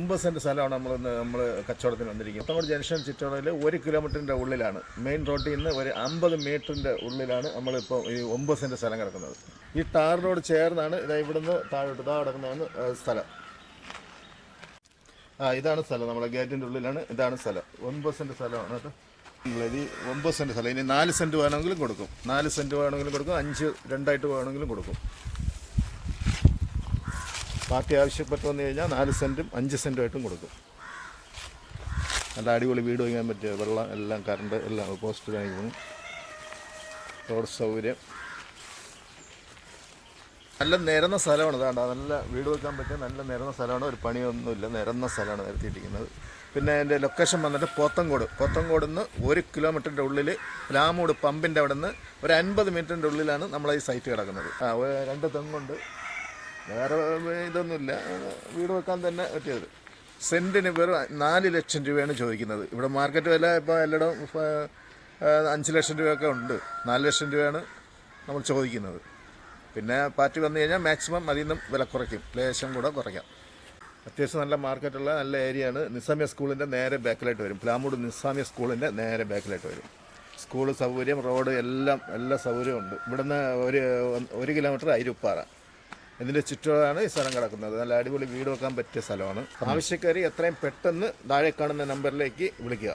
ഒമ്പത് സെന്റ് സ്ഥലമാണ് നമ്മൾ നമ്മൾ കച്ചവടത്തിന് വന്നിരിക്കുന്നത്. പുത്തങ്കോട് ജംഗ്ഷൻ ചുറ്റളവിൽ ഒരു കിലോമീറ്ററിന്റെ ഉള്ളിലാണ്. മെയിൻ റോഡിൽ നിന്ന് ഒരു അമ്പത് മീറ്ററിന്റെ ഉള്ളിലാണ് നമ്മളിപ്പോൾ ഈ ഒമ്പത് സെന്റ് സ്ഥലം കിടക്കുന്നത്. ഈ ടാറിനോട് ചേർന്നാണ് ഇതാ ഇവിടുന്ന് താഴോട്ട് ഇതാ കിടക്കുന്നതാണ് സ്ഥലം. ആ ഇതാണ് സ്ഥലം. നമ്മുടെ ഗേറ്റിന്റെ ഉള്ളിലാണ് ഇതാണ് സ്ഥലം. ഒൻപത് സെന്റ് സ്ഥലമാണ് കേട്ടോ ഈ ഒമ്പത് സെന്റ് സ്ഥലം. ഇനി നാല് സെന്റ് വേണമെങ്കിലും കൊടുക്കും. നാല് സെന്റ് വേണമെങ്കിലും കൊടുക്കും. അഞ്ച് രണ്ടായിട്ട് വേണമെങ്കിലും കൊടുക്കും. പാർട്ടി ആവശ്യപ്പെട്ട് വന്നു കഴിഞ്ഞാൽ നാല് സെന്റും അഞ്ച് സെന്റുമായിട്ടും കൊടുക്കും. നല്ല അടിപൊളി വീട് വയ്ക്കാൻ പറ്റിയ വെള്ളം എല്ലാം കറണ്ട് എല്ലാം പോസ്റ്റ് കാണിക്കുന്നു റോഡ് സൗകര്യം. നല്ല നിരന്ന സ്ഥലമാണ്. ഇതാണ്ട നല്ല വീട് വെക്കാൻ പറ്റിയ നല്ല നിരന്ന സ്ഥലമാണ്. ഒരു പണിയൊന്നുമില്ല. നിരന്ന സ്ഥലമാണ് നിരത്തിയിട്ടിരിക്കുന്നത്. പിന്നെ എന്റെ ലൊക്കേഷൻ വന്നിട്ട് പോത്തങ്കോട്. പോത്തങ്കോട് നിന്ന് ഒരു കിലോമീറ്ററിന്റെ ഉള്ളിൽ രാമോട് പമ്പിന്റെ അവിടെ നിന്ന് ഒരു അൻപത് മിനിറ്റിന്റെ ഉള്ളിലാണ് നമ്മളെ ഈ സൈറ്റ് കിടക്കുന്നത്. ആ രണ്ട് തെങ്ങുണ്ട്. വേറെ ഇതൊന്നുമില്ല. വീട് വെക്കാൻ തന്നെ പറ്റിയത്. സെന്റിന് വെറും നാല് ലക്ഷം രൂപയാണ് ചോദിക്കുന്നത്. ഇവിടെ മാർക്കറ്റ് വില ഇപ്പോൾ എല്ലായിടവും അഞ്ച് ലക്ഷം രൂപയൊക്കെ ഉണ്ട്. നാല് ലക്ഷം രൂപയാണ് നമ്മൾ ചോദിക്കുന്നത്. പിന്നെ പാർട്ടി വന്നു കഴിഞ്ഞാൽ മാക്സിമം അതിൽ നിന്നും വില കുറയ്ക്കും. ലേശം കൂടെ കുറയ്ക്കാം. അത്യാവശ്യം നല്ല മാർക്കറ്റുള്ള നല്ല ഏരിയയാണ് നിസാമിയ സ്കൂളിന്റെ നേരെ ബാക്കിലായിട്ട് വരും. പ്ലാമൂട് നിസാമിയ സ്കൂളിന്റെ നേരെ ബാക്കിലായിട്ട് വരും. സ്കൂൾ സൗകര്യം റോഡ് എല്ലാം എല്ലാ സൗകര്യവും ഉണ്ട്. ഇവിടുന്ന് ഒരു ഒരു കിലോമീറ്റർ അയിരുപ്പാറ ഇതിന്റെ ചുറ്റുമാണ് ഈ സ്ഥലം കിടക്കുന്നത്. നല്ല അടിപൊളി വീട് വെക്കാൻ പറ്റിയ സ്ഥലമാണ്. ആവശ്യക്കാർ എത്രയും പെട്ടെന്ന് താഴെ കാണുന്ന നമ്പറിലേക്ക് വിളിക്കുക.